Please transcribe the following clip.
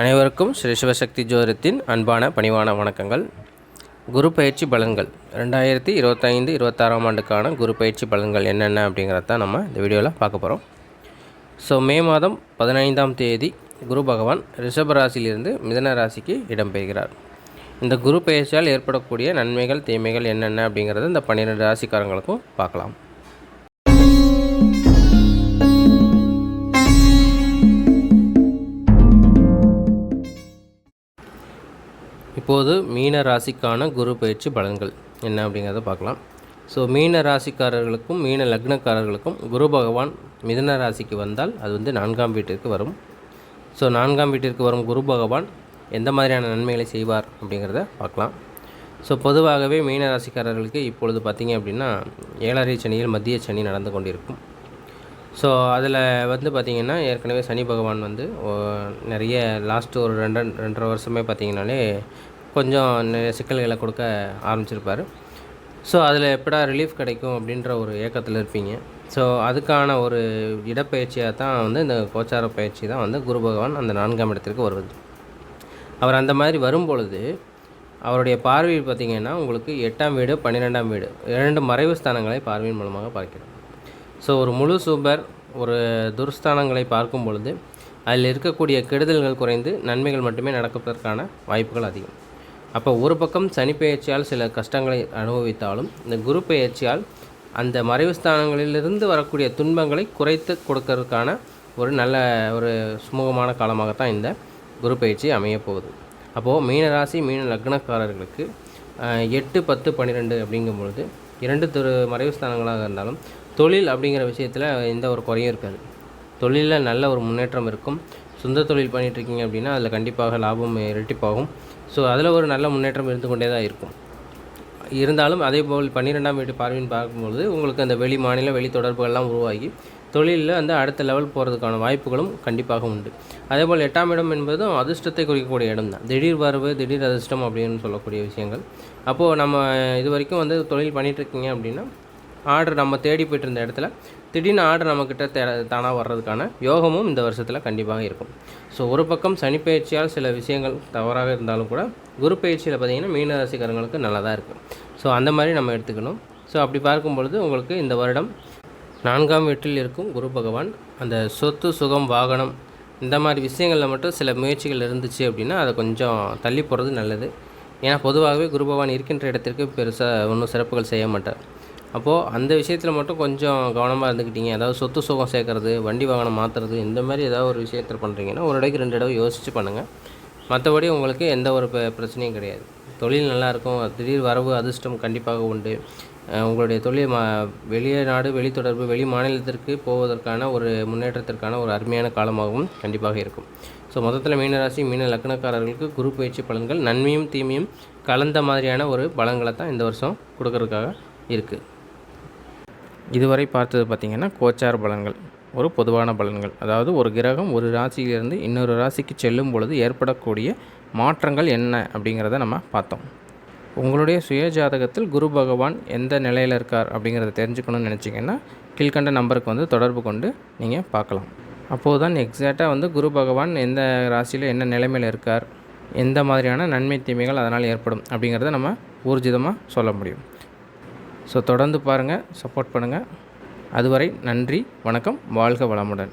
அனைவருக்கும் ஸ்ரீ சிவசக்தி ஜோதிடத்தின் அன்பான பணிவான வணக்கங்கள். குரு பயிற்சி பலன்கள். ரெண்டாயிரத்தி இருபத்தைந்து இருபத்தாறாம் ஆண்டுக்கான குரு பயிற்சி பலன்கள் என்னென்ன அப்படிங்கிறத தான் நம்ம இந்த வீடியோவில் பார்க்க போகிறோம் ஸோ மே மாதம் பதினைந்தாம் தேதி குரு பகவான் ரிஷப ராசியிலிருந்து மிதன ராசிக்கு இடம்பெறுகிறார் இந்த குரு பயிற்சியால் ஏற்படக்கூடிய நன்மைகள் தீமைகள் என்னென்ன அப்படிங்கிறத இந்த பன்னிரெண்டு ராசிக்காரங்களுக்கும் பார்க்கலாம். இப்போது மீன ராசிக்கான குரு பயிற்சி பலன்கள் என்ன அப்படிங்கிறத பார்க்கலாம். ஸோ மீன ராசிக்காரர்களுக்கும் மீன லக்னக்காரர்களுக்கும் குரு பகவான் மிதன ராசிக்கு வந்தால் அது வந்து நான்காம் வீட்டிற்கு வரும். ஸோ நான்காம் வீட்டிற்கு வரும் குரு பகவான் எந்த மாதிரியான நன்மைகளை செய்வார் அப்படிங்கிறத பார்க்கலாம். ஸோ பொதுவாகவே மீன ராசிக்காரர்களுக்கு இப்பொழுது பார்த்திங்க அப்படின்னா ஏழரை சனியில் மத்திய சனி நடந்து கொண்டிருக்கும். ஸோ அதில் வந்து பார்த்திங்கன்னா ஏற்கனவே சனி பகவான் வந்து நிறைய லாஸ்ட்டு ஒரு ரெண்டு ரெண்டரை வருஷமே பார்த்திங்கனாலே கொஞ்சம் நிறைய சிக்கல்களை கொடுக்க ஆரம்பிச்சிருப்பார். ஸோ அதில் எப்படா ரிலீஃப் கிடைக்கும் அப்படின்ற ஒரு ஏக்கத்தில் இருப்பீங்க. ஸோ அதுக்கான ஒரு இடப்பயிற்சியாக தான் வந்து இந்த கோச்சார பயிற்சி தான் வந்து குரு பகவான் அந்த நான்காம் இடத்திற்கு வருவது. அவர் அந்த மாதிரி வரும்பொழுது அவருடைய பார்வை பார்த்திங்கன்னா உங்களுக்கு எட்டாம் வீடு பன்னிரெண்டாம் வீடு இரண்டு மறைவு ஸ்தானங்களை பார்வையின் மூலமாக பார்க்கிறோம் ஸோ ஒரு முழு சூப்பர் ஒரு துர்ஸ்தானங்களை பார்க்கும் பொழுது அதில் இருக்கக்கூடிய கெடுதல்கள் குறைந்து நன்மைகள் மட்டுமே நடப்பதற்கான வாய்ப்புகள் அதிகம். அப்போ ஒரு பக்கம் சனி பெயர்ச்சியால் சில கஷ்டங்களை அனுபவித்தாலும் இந்த குரு பெயர்ச்சியால் அந்த மறைவு ஸ்தானங்களிலிருந்து வரக்கூடிய துன்பங்களை குறைத்து கொடுக்கறதுக்கான ஒரு நல்ல ஒரு சுமூகமான காலமாகத்தான் இந்த குரு பயிற்சி அமையப்போகுது அப்போது மீனராசி மீன லக்னக்காரர்களுக்கு எட்டு பத்து பன்னிரெண்டு அப்படிங்கும் பொழுது இரண்டு திரு மறைவு ஸ்தானங்களாக இருந்தாலும் தொழில் அப்படிங்கிற விஷயத்தில் எந்த ஒரு குறையும் இருக்காது. தொழிலில் நல்ல ஒரு முன்னேற்றம் இருக்கும். சொந்த தொழில் பண்ணிகிட்ருக்கீங்க அப்படின்னா அதில் கண்டிப்பாக லாபம் இரட்டிப்பாகும். ஸோ அதில் ஒரு நல்ல முன்னேற்றம் இருந்து கொண்டே தான் இருக்கும். இருந்தாலும் அதே போல் பன்னிரெண்டாம் வீட்டு பார்வையின் பார்க்கும்பொழுது உங்களுக்கு அந்த வெளி மாநில வெளி தொடர்புகள்லாம் உருவாகி தொழிலில் வந்து அடுத்த லெவல் போகிறதுக்கான வாய்ப்புகளும் கண்டிப்பாக உண்டு. அதே போல் எட்டாம் இடம் என்பதும் அதிர்ஷ்டத்தை குறிக்கக்கூடிய இடம் தான் திடீர் வரவு திடீர் அதிர்ஷ்டம் அப்படின்னு சொல்லக்கூடிய விஷயங்கள். அப்போது நம்ம இது வரைக்கும் வந்து தொழில் பண்ணிகிட்ருக்கீங்க அப்படின்னா ஆர்டர் நம்ம தேடி போயிட்டு இருந்த இடத்துல திடீர்னு ஆர்டர் நம்மக்கிட்ட தே தானாக வர்றதுக்கான யோகமும் இந்த வருஷத்தில் கண்டிப்பாக இருக்கும். ஸோ ஒரு பக்கம் சனிப்பயிற்சியால் சில விஷயங்கள் தவறாக இருந்தாலும் கூட குரு பயிற்சியில் பார்த்திங்கன்னா மீனராசிக்காரங்களுக்கு நல்லதாக இருக்குது ஸோ அந்த மாதிரி நம்ம எடுத்துக்கணும். ஸோ அப்படி பார்க்கும் பொழுது உங்களுக்கு இந்த வருடம் நான்காம் வீட்டில் இருக்கும் குரு பகவான் அந்த சொத்து சுகம் வாகனம் இந்த மாதிரி விஷயங்களில் மட்டும் சில முயற்சிகள் இருந்துச்சு அப்படின்னா அதை கொஞ்சம் தள்ளி போகிறது நல்லது. ஏன்னா பொதுவாகவே குரு பகவான் இருக்கின்ற இடத்திற்கு பெருசாக ஒன்றும் சிறப்புகள் செய்ய மாட்டார். அப்போது அந்த விஷயத்தில் மட்டும் கொஞ்சம் கவனமாக இருந்துக்கிட்டீங்க. அதாவது சொத்து சுகம் சேர்க்குறது வண்டி வாகனம் மாற்றுறது இந்த மாதிரி ஏதாவது ஒரு விஷயத்தில் பண்ணுறீங்கன்னா ஒரு இடைக்கு ரெண்டு தடவை யோசித்து பண்ணுங்கள் மற்றபடி உங்களுக்கு எந்த ஒரு பிரச்சனையும் கிடையாது. தொழில் நல்லாயிருக்கும் திடீர் வரவு அதிர்ஷ்டம் கண்டிப்பாக உண்டு. உங்களுடைய தொழில் மா வெளியே நாடு வெளி தொடர்பு வெளி மாநிலத்திற்கு போவதற்கான ஒரு முன்னேற்றத்திற்கான ஒரு அருமையான காலமாகவும் கண்டிப்பாக இருக்கும். ஸோ மொத்தத்தில் மீனராசி மீன லக்னக்காரர்களுக்கு குரு பயிற்சி பலன்கள் நன்மையும் தீமையும் கலந்த மாதிரியான ஒரு பலன்களை தான் இந்த வருஷம் கொடுக்கறதுக்காக இருக்குது இதுவரை பார்த்தது பார்த்திங்கன்னா கோச்சார் பலன்கள் ஒரு பொதுவான பலன்கள். அதாவது ஒரு கிரகம் ஒரு ராசியிலிருந்து இன்னொரு ராசிக்கு செல்லும் பொழுது ஏற்படக்கூடிய மாற்றங்கள் என்ன அப்படிங்கிறத நம்ம பார்த்தோம். உங்களுடைய சுய ஜாதகத்தில் குரு பகவான் எந்த நிலையில் இருக்கார் அப்படிங்கிறத தெரிஞ்சுக்கணும்னு நினச்சிங்கன்னா கீழ்கண்ட நம்பருக்கு வந்து தொடர்பு கொண்டு நீங்கள் பார்க்கலாம். அப்போது தான் எக்ஸாக்டாக வந்து குரு பகவான் எந்த ராசியில் என்ன நிலைமையில் இருக்கார் எந்த மாதிரியான நன்மை தீமைகள் அதனால் ஏற்படும் அப்படிங்கிறத நம்ம ஊர்ஜிதமாக சொல்ல முடியும். ஸோ தொடர்ந்து பாருங்கள் சப்போர்ட் பண்ணுங்கள் அதுவரை நன்றி வணக்கம் வாழ்க வளமுடன்.